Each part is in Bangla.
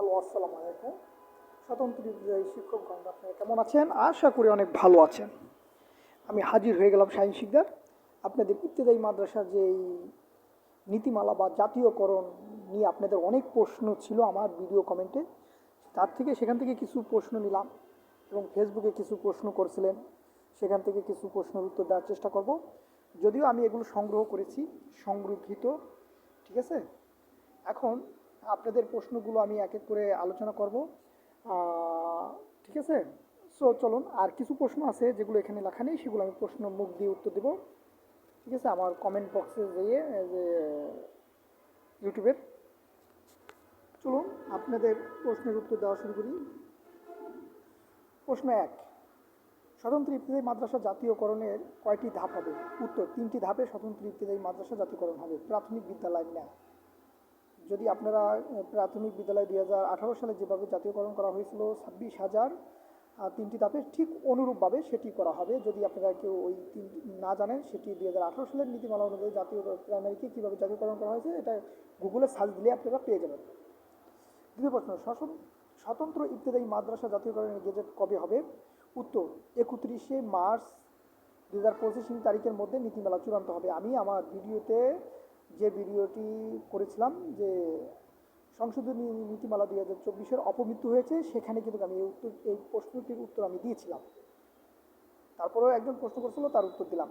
হ্যালো, আসসালামু আলাইকুম। স্বতন্ত্র বিদ্যালয় শিক্ষকগণ আপনারা কেমন আছেন? আশা করি অনেক ভালো আছেন। আমি হাজির হয়ে গেলাম শাহিন শিকদার। আপনাদের ইত্তেদায়ী মাদ্রাসার যে এই নীতিমালা বা জাতীয়করণ নিয়ে আপনাদের অনেক প্রশ্ন ছিল আমার ভিডিও কমেন্টে, তার থেকে সেখান থেকে কিছু প্রশ্ন নিলাম এবং ফেসবুকে কিছু প্রশ্ন করছিলেন। সেখান থেকে কিছু প্রশ্নের উত্তর দেওয়ার চেষ্টা করব। যদিও আমি এগুলো সংগ্রহ করেছি, সংরক্ষিত, ঠিক আছে? এখন আপনাদের প্রশ্নগুলো আমি এক এক করে আলোচনা করব। ঠিক আছে? সো চলুন, আর কিছু প্রশ্ন আছে যেগুলো এখানে লেখা নেই, সেগুলো আমি প্রশ্ন মুখ দিয়ে উত্তর দেব। ঠিক আছে? আমার কমেন্ট বক্সে যেয়ে যে ইউটিউবের চলুন, আপনাদের প্রশ্নের উত্তর দেওয়া শুরু করি। প্রশ্ন এক, স্বতন্ত্র ইফতেদায়ী মাদ্রাসা জাতীয়করণের কয়টি ধাপ হবে? উত্তর, তিনটি ধাপে স্বতন্ত্র ইফতেদায়ী মাদ্রাসা জাতীয়করণ হবে। প্রাথমিক বিদ্যালয় না। যদি আপনারা প্রাথমিক বিদ্যালয় দুই হাজার আঠারো সালে যেভাবে জাতীয়করণ করা হয়েছিল, ছাব্বিশ হাজার তিনটি ধাপে ঠিক অনুরূপভাবে সেটি করা হবে। যদি আপনারা কেউ ওই না জানেন, সেটি দুই হাজার আঠারো সালের নীতিমালা অনুযায়ী জাতীয় প্রাইমারিকে কীভাবে জাতীয়করণ করা হয়েছে, এটা গুগলে সার্চ দিলে আপনারা পেয়ে যাবেন। দ্বিতীয় প্রশ্ন স্বতন্ত্র ইবতেদায়ী মাদ্রাসা জাতীয়করণের গেজেট কবে হবে? উত্তর, একত্রিশে মার্চ দু হাজার পঁচিশ তারিখের মধ্যে নীতিমালা চূড়ান্ত হবে। আমি আমার ভিডিওতে যে ভিডিওটি করেছিলাম যে সংশোধনী নীতিমালা দুই হাজার চব্বিশের অপমৃত্যু হয়েছে, সেখানে কিন্তু আমি এই উত্তর, এই প্রশ্নটির উত্তর আমি দিয়েছিলাম। তারপরেও একজন প্রশ্ন করেছিল, তার উত্তর দিলাম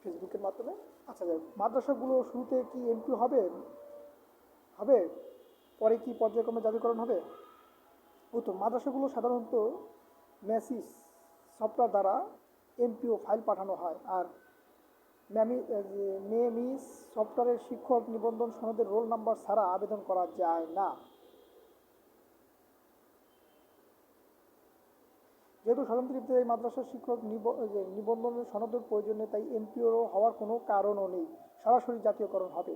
ফেসবুকের মাধ্যমে। আচ্ছা যাই মাদ্রাসাগুলো শুরুতে কি এমপি হবে? হবে? পরে কি পর্যায়ক্রমে জাতীয়করণ হবে? উত্তর, মাদ্রাসাগুলো সাধারণত মেসিস সফটওয়্যার দ্বারা এমপিও ফাইল পাঠানো হয়, আর ম্যামি মেমিস সফটওয়্যারের শিক্ষক নিবন্ধন সনদের রোল নাম্বার ছাড়া আবেদন করা যায় না। যেহেতু স্বতন্ত্র ইবতদায়ী মাদ্রাসার শিক্ষক নিবন্ধনের সনদের প্রয়োজন নেই, তাই এমপিও হওয়ার কোনো কারণও নেই। সরাসরি জাতীয়করণ হবে।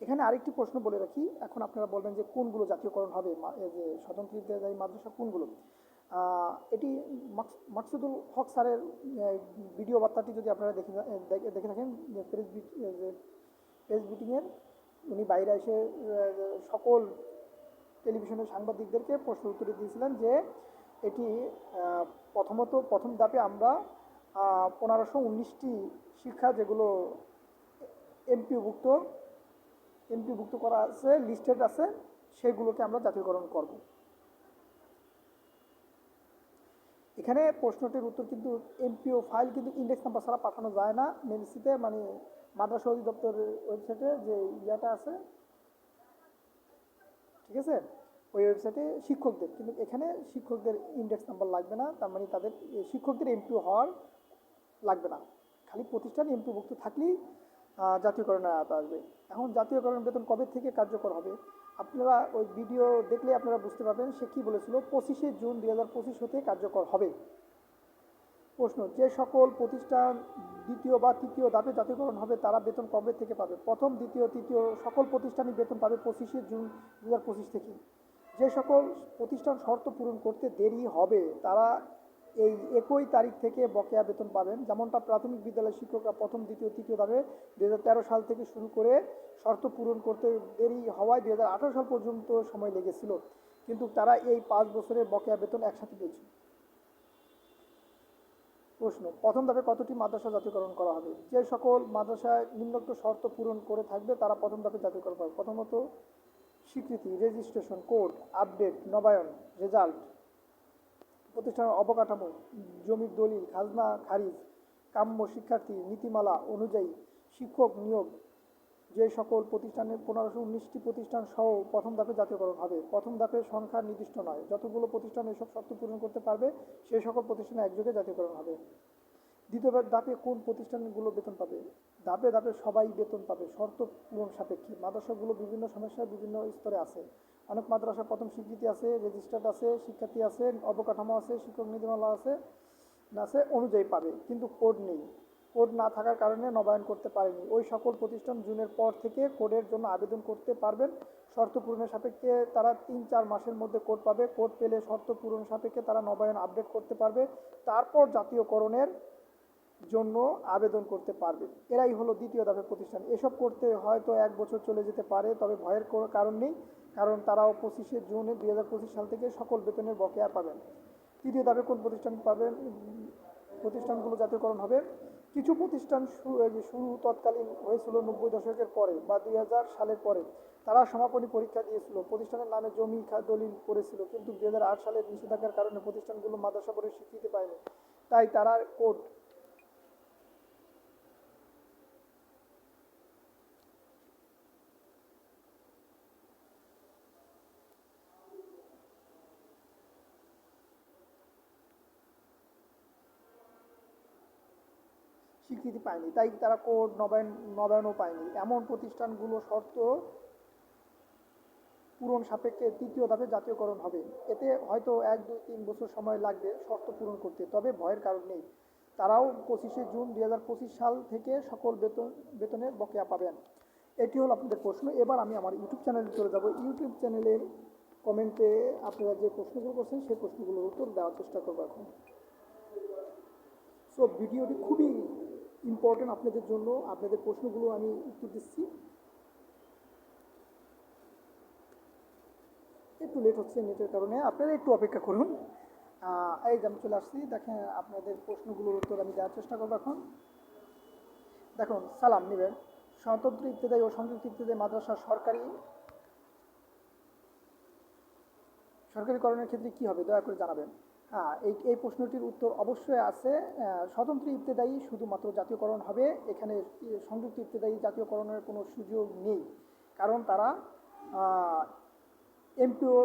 এখানে আরেকটি প্রশ্ন বলে রাখি। এখন আপনারা বলবেন যে কোনগুলো জাতীয়করণ হবে? যে স্বতন্ত্র ইবতদায়ী মাদ্রাসা কোনগুলো? এটি মাকস- মাকসুদুল হক স্যারের ভিডিও বার্তাটি যদি আপনারা দেখে দেখে থাকেন প্রেস প্রেস মিটিংয়ের উনি বাইরে এসে সকল টেলিভিশনের সাংবাদিকদেরকে প্রশ্ন উত্তরে দিয়েছিলেন যে এটি প্রথমত, প্রথম ধাপে আমরা পনেরোশো উনিশটি শিক্ষা যেগুলো এমপিভুক্ত এমপিভুক্ত করা আছে লিস্টেড আছে, সেগুলোকে আমরা জাতীয়করণ করব। এখানে প্রশ্নটির উত্তর কিন্তু এমপিও ফাইল কিন্তু ইন্ডেক্স নাম্বার ছাড়া পাঠানো যায় না। মেনসিতে মানে মাদ্রাসা অধিদপ্তরের ওয়েবসাইটে যে ইয়াটা আছে, ঠিক আছে? ওই ওয়েবসাইটে শিক্ষকদের, কিন্তু এখানে শিক্ষকদের ইন্ডেক্স নাম্বার লাগবে না, তার মানে তাদের শিক্ষকদের এমপিও হওয়ার লাগবে না। খালি প্রতিষ্ঠান এমপিওভুক্ত থাকলেই জাতীয়করণের আওতা আসবে। এখন জাতীয়করণ বেতন কবে থেকে কার্যকর হবে? আপনারা ওই ভিডিও দেখলে আপনারা বুঝতে পারবেন সে কী বলেছিল, পঁচিশে জুন দুই হাজার পঁচিশ হতে কার্যকর হবে। প্রশ্ন, যে সকল প্রতিষ্ঠান দ্বিতীয় বা তৃতীয় ধাপে জাতীয়করণ হবে, তারা বেতন কবে থেকে পাবে? প্রথম, দ্বিতীয়, তৃতীয় সকল প্রতিষ্ঠানই বেতন পাবে পঁচিশে জুন দু হাজার পঁচিশ থেকে। যে সকল প্রতিষ্ঠান শর্ত পূরণ করতে দেরি হবে, তারা এই একই তারিখ থেকে বকেয়া বেতন পাবেন। যেমনটা প্রাথমিক বিদ্যালয়ের শিক্ষকরা প্রথম, দ্বিতীয়, তৃতীয় ধাপে দু সাল থেকে শুরু করে শর্ত পূরণ করতে দেরি হওয়ায় দুই হাজার আঠারো সাল পর্যন্ত সময় লেগেছিল। কিন্তু তারা এই পাঁচ বছরের বকেয়া বেতন একসাথে পেয়েছে। প্রশ্ন, প্রথম ধাপে কতটি মাদ্রাসা জাতীয়করণ করা হবে? যে সকল মাদ্রাসায় নিম্নোক্ত শর্ত পূরণ করে থাকবে, তারা প্রথম ধাপে জাতীয়করণ পাবে প্রথমত, স্বীকৃতি রেজিস্ট্রেশন কোড আপডেট নবায়ন রেজাল্ট প্রতিষ্ঠানের অবকাঠামো, জমির দলিল, খাজনা, খারিজ, কাম্য শিক্ষার্থী, নীতিমালা অনুযায়ী শিক্ষক নিয়োগ যে সকল প্রতিষ্ঠানের পনেরোশো উনিশটি প্রতিষ্ঠান সহ প্রথম ধাপে জাতীয়করণ হবে। প্রথম ধাপে সংখ্যা নির্দিষ্ট নয়। যতগুলো প্রতিষ্ঠান এসব শর্ত পূরণ করতে পারবে সেই সকল প্রতিষ্ঠানে একযোগে জাতীয়করণ হবে। দ্বিতীয় ধাপে কোন প্রতিষ্ঠানগুলো বেতন পাবে? ধাপে ধাপে সবাই বেতন পাবে, শর্ত পূরণ সাপেক্ষে। মাদ্রাসাগুলো বিভিন্ন সমস্যায় বিভিন্ন স্তরে আছে। অনেক মাদ্রাসা প্রথম স্বীকৃতি আছে, রেজিস্টার্ড আছে, শিক্ষার্থী আছে, অবকাঠামো আছে, শিক্ষক নীতিমালা আছে আছে, অনুযায়ী পাবে। কিন্তু কোড নেই। কোড না থাকার কারণে নবায়ন করতে পারেনি। ওই সকল প্রতিষ্ঠান জুনের পর থেকে কোডের জন্য আবেদন করতে পারবেন। শর্ত পূরণের সাপেক্ষে তারা তিন চার মাসের মধ্যে কোড পাবে। কোড পেলে শর্ত পূরণ সাপেক্ষে তারা নবায়ন আপডেট করতে পারবে। তারপর জাতীয়করণের জন্য আবেদন করতে পারবে। এরাই হলো দ্বিতীয় ধাপের প্রতিষ্ঠান। এসব করতে হয়তো এক বছর চলে যেতে পারে, তবে ভয়ের কোনো কারণ নেই, কারণ তারাও পঁচিশে জুন দুই হাজার পঁচিশ সাল থেকে সকল বেতনের বকেয়া পাবেন। তৃতীয় ধাপে কোন প্রতিষ্ঠান পাবেন? প্রতিষ্ঠানগুলো জাতীয়করণ হবে। কিছু প্রতিষ্ঠান শুরু তৎকালীন হয়েছিল নব্বই দশকের পরে বা দুই হাজার সালের পরে, তারা সমাপনী পরীক্ষা দিয়েছিল। প্রতিষ্ঠানের নামে জমি দলিল করেছিল, কিন্তু দুই হাজার আট সালের নিষেধাজ্ঞার কারণে প্রতিষ্ঠানগুলো মাদ্রাসা বোর্ডের স্বীকৃতি পায়নি। তাই তারা কোর্ট স্বীকৃতি পায়নি। তাই তারা কোড নবায়ন, নবায়নও পায়নি। এমন প্রতিষ্ঠানগুলো শর্ত পূরণ সাপেক্ষে তৃতীয় ধাপে জাতীয়করণ হবে। এতে হয়তো এক, দুই, তিন বছর সময় লাগবে শর্ত পূরণ করতে। তবে ভয়ের কারণ নেই। তারাও পঁচিশে জুন দুই হাজার পঁচিশ সাল থেকে সকল বেতন, বেতনের বকেয়া পাবেন। এটি হলো আপনাদের প্রশ্ন। এবার আমি আমার ইউটিউব চ্যানেলে চলে যাব। ইউটিউব চ্যানেলের কমেন্টে আপনারা যে প্রশ্নগুলো করছেন, সেই প্রশ্নগুলোর উত্তর দেওয়ার চেষ্টা করব এখন। সো, ভিডিওটি খুবই ইম্পর্টেন্ট আপনাদের জন্য, আপনাদের প্রশ্নগুলো আমি উত্তর দিচ্ছি। একটু লেট হচ্ছে নেটের কারণে, আপনারা একটু অপেক্ষা করুন। এই যে আমি চলে আসছি, দেখেন আপনাদের প্রশ্নগুলোর উত্তর আমি দেওয়ার চেষ্টা করব এখন। দেখুন, সালাম নেবেন। স্বতন্ত্র ইত্যাদি ও সংযুক্ত ইত্যাদি মাদ্রাসা সরকারি। সরকারিকরণের ক্ষেত্রে কী হবে? দয়া করে জানাবেন। হ্যাঁ এই এই প্রশ্নটির উত্তর অবশ্যই আছে। স্বতন্ত্র ইত্তেদায়ী শুধুমাত্র জাতীয়করণ হবে। এখানে সংযুক্ত ইত্তেদায়ী জাতীয়করণের কোনো সুযোগ নেই। কারণ তারা এমপিও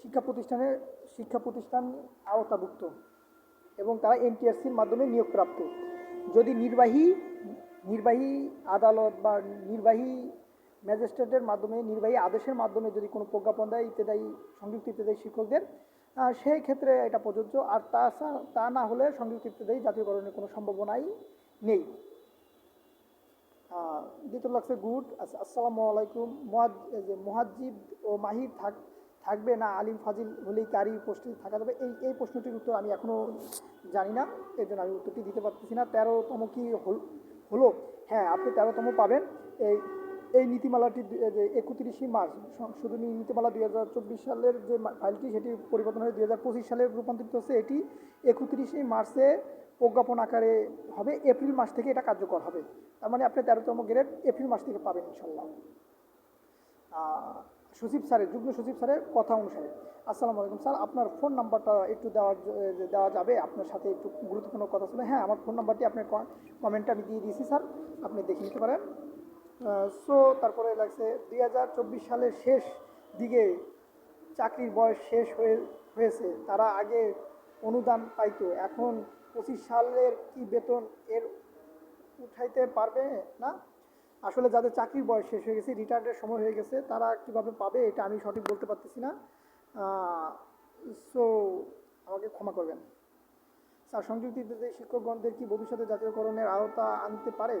শিক্ষা প্রতিষ্ঠানের, শিক্ষা প্রতিষ্ঠান আওতাভুক্ত এবং তারা এনটিআরসির মাধ্যমে নিয়োগপ্রাপ্ত। যদি নির্বাহী নির্বাহী আদালত বা নির্বাহী ম্যাজিস্ট্রেটের মাধ্যমে, নির্বাহী আদেশের মাধ্যমে যদি কোনো প্রজ্ঞাপন দেয় ইত্যাদি সংযুক্ত ইত্যাদি শিক্ষকদের সেই ক্ষেত্রে এটা প্রযোজ্য। আর তা তা না হলে সংযুক্ত জাতীয়করণের কোনো সম্ভাবনাই নেই। দ্বিতীয় লাগছে গুড। আসসালামু আলাইকুম। যে ও মাহির থাক, থাকবে না আলিম ফাজিল হলেই কারি পোস্টে থাকা যাবে? এই এই প্রশ্নটির উত্তর আমি এখনও জানি না। এই জন্য আমি উত্তরটি দিতে পারতেছি না। তেরোতম কি হল- হলো? হ্যাঁ আপনি তেরোতম পাবেন। এই এই নীতিমালাটি যে একত্রিশে মার্চ সংশোধনী নীতিমালা দুই হাজার চব্বিশ সালের যে ফাইলটি সেটি পরিবর্তন হয়ে দুই হাজার পঁচিশ সালে রূপান্তরিত হচ্ছে এটি একত্রিশে মার্চে প্রজ্ঞাপন আকারে হবে, এপ্রিল মাস থেকে এটা কার্যকর হবে। তার মানে আপনি তেরোতম গ্রেড এপ্রিল মাস থেকে পাবেন ইনশাল্লাহ সচিব স্যারের, যুগ্ম সচিব স্যারের কথা অনুসারে। আসসালামু আলাইকুম স্যার, আপনার ফোন নাম্বারটা একটু দেওয়ার দেওয়া যাবে, আপনার সাথে একটু গুরুত্বপূর্ণ কথা ছিল হ্যাঁ আমার ফোন নাম্বারটি আপনার কমেন্টে আমি দিয়ে দিয়েছি স্যার, আপনি দেখে নিতে পারেন। সো তারপরে লাগছে দুই হাজার চব্বিশ সালের শেষ দিকে চাকরির বয়স শেষ হয়ে, হয়েছে। তারা আগে অনুদান পাইতো। এখন পঁচিশ সালের কি বেতন এর উঠাইতে পারবে না? আসলে যাদের চাকরির বয়স শেষ হয়ে গেছে রিটায়ার্ডের সময় হয়ে গেছে, তারা কীভাবে পাবে এটা আমি সঠিক বলতে পারতেছি না। সো আমাকে ক্ষমা করবেন। স্যার সংযুক্ত বিদ্যালয় শিক্ষকগণদের কি ভবিষ্যতে জাতীয়করণের আওতা আনতে পারে?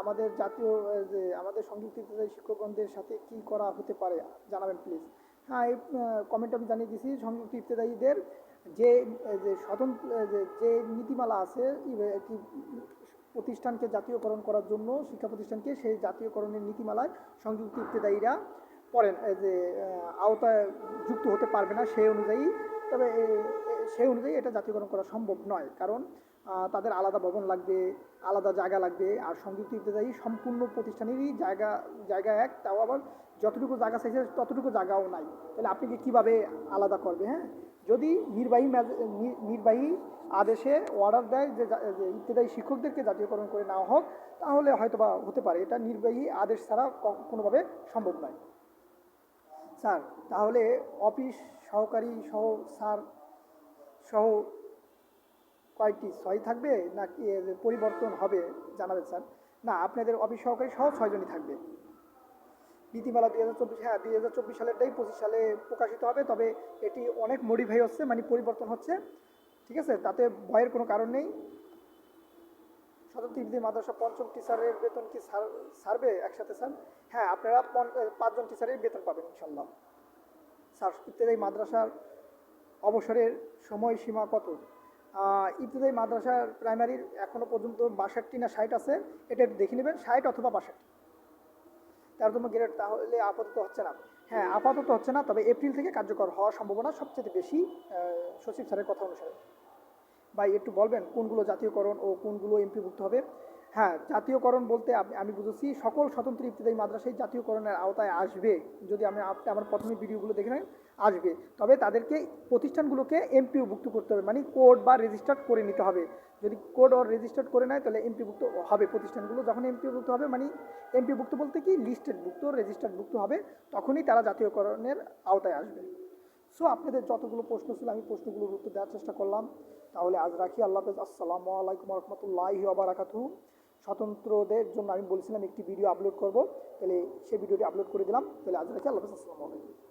আমাদের জাতীয় যে আমাদের সংযুক্ত শিক্ষকগণদের সাথে কি করা হতে পারে, জানাবেন প্লিজ হ্যাঁ এই কমেন্ট আমি জানিয়ে দিয়েছি সংযুক্ত ইত্যাদিদের যে যে স্বতন্ত্র যে নীতিমালা আছে প্রতিষ্ঠানকে জাতীয়করণ করার জন্য, শিক্ষা প্রতিষ্ঠানকে সেই জাতীয়করণের নীতিমালায় সংযুক্ত ইত্তেদায়ীরা পড়েন যে আওতায় যুক্ত হতে পারবে না, সেই অনুযায়ী, তবে সেই অনুযায়ী এটা জাতীয়করণ করা সম্ভব নয়। কারণ তাদের আলাদা ভবন লাগবে, আলাদা জায়গা লাগবে, আর সংযুক্ত ইত্তেদায়ী সম্পূর্ণ প্রতিষ্ঠানেরই জায়গা জায়গা এক। তাও আবার যতটুকু জায়গা চাইছে, ততটুকু জায়গাও নাই। তাহলে আপনি কি কীভাবে আলাদা করবে হ্যাঁ? যদি নির্বাহী নির্বাহী আদেশে অর্ডার দেয় যে ইত্তেদায়ী শিক্ষকদেরকে জাতীয়করণ করে নেওয়া হোক, তাহলে হয়তো বা হতে পারে। এটা নির্বাহী আদেশ ছাড়া কোনোভাবে সম্ভব নয়। স্যার, তাহলে অফিস সহকারী সহ স্যার সহ কয়টি ছয় থাকবে নাকি এর পরিবর্তন হবে? জানাবেন স্যার। না, আপনাদের অফিস সহকারী সহ ছয়জনই থাকবে। নীতিমালা দুই হাজার চব্বিশ হ্যাঁ দুই হাজার চব্বিশ সালেরটাই পঁচিশ সালে প্রকাশিত হবে, তবে এটি অনেক মডিফাই হচ্ছে মানে পরিবর্তন হচ্ছে। ঠিক আছে? তাতে ভয়ের কোনো কারণ নেই। স্বতন্ত্র ইবদি মাদ্রাসা পঞ্চম টিচারের বেতন কি ছাড়বে একসাথে, স্যার? হ্যাঁ আপনারা পন- পাঁচজন টিচারের বেতন পাবেন ইনশাল্লাহ স্যার, ইত্যাদি মাদ্রাসার অবসরের সময়সীমা কত? মাদ্রাসা মাদ্রাসার প্রাইমারির এখনও পর্যন্ত বাষট্টি না ষাট আছে, এটা দেখে নেবেন, ষাট অথবা বাষট্টি। তেরোতম গ্রেড তাহলে আপাতত হচ্ছে না। হ্যাঁ আপাতত হচ্ছে না, তবে এপ্রিল থেকে কার্যকর হওয়ার সম্ভাবনা সবচেয়ে বেশি সচিব স্যারের কথা অনুসারে। ভাই, একটু বলবেন কোনগুলো জাতীয়করণ ও কোনগুলো এমপিভুক্ত হবে? হ্যাঁ জাতীয়করণ বলতে আমি বুঝেছি, সকল স্বতন্ত্র ইবতদায়ী মাদ্রাসাই জাতীয়করণের আওতায় আসবে, যদি আমি আমার প্রথমে ভিডিওগুলো দেখে নেন, আসবে। তবে তাদেরকে প্রতিষ্ঠানগুলোকে এমপিভুক্ত করতে হবে মানে কোড বা রেজিস্টার্ড করে নিতে হবে। যদি কোড or রেজিস্টার্ড করে নেয়, তাহলে এমপিভুক্ত হবে প্রতিষ্ঠানগুলো। যখন এমপিভুক্ত হবে মানে এমপিভুক্ত বলতে কি, লিস্টেড ভুক্ত রেজিস্টার্ড ভুক্ত হবে, তখনই তারা জাতীয়করণের আওতায় আসবে। সো আপনাদের যতগুলো প্রশ্ন ছিল, আমি প্রশ্নগুলোর উত্তর দেওয়ার চেষ্টা করলাম। তাহলে আজ রাখি, আল্লাহ আসসালামু আলাইকুম রহমতুল্লাহি আবরাকাতু স্বতন্ত্রদের জন্য আমি বলছিলাম একটি ভিডিও আপলোড করব, তাহলে সেই ভিডিওটি আপলোড করে দিলাম, তাহলে আজকে আল্লাহ আসসালামু আলাইকুম।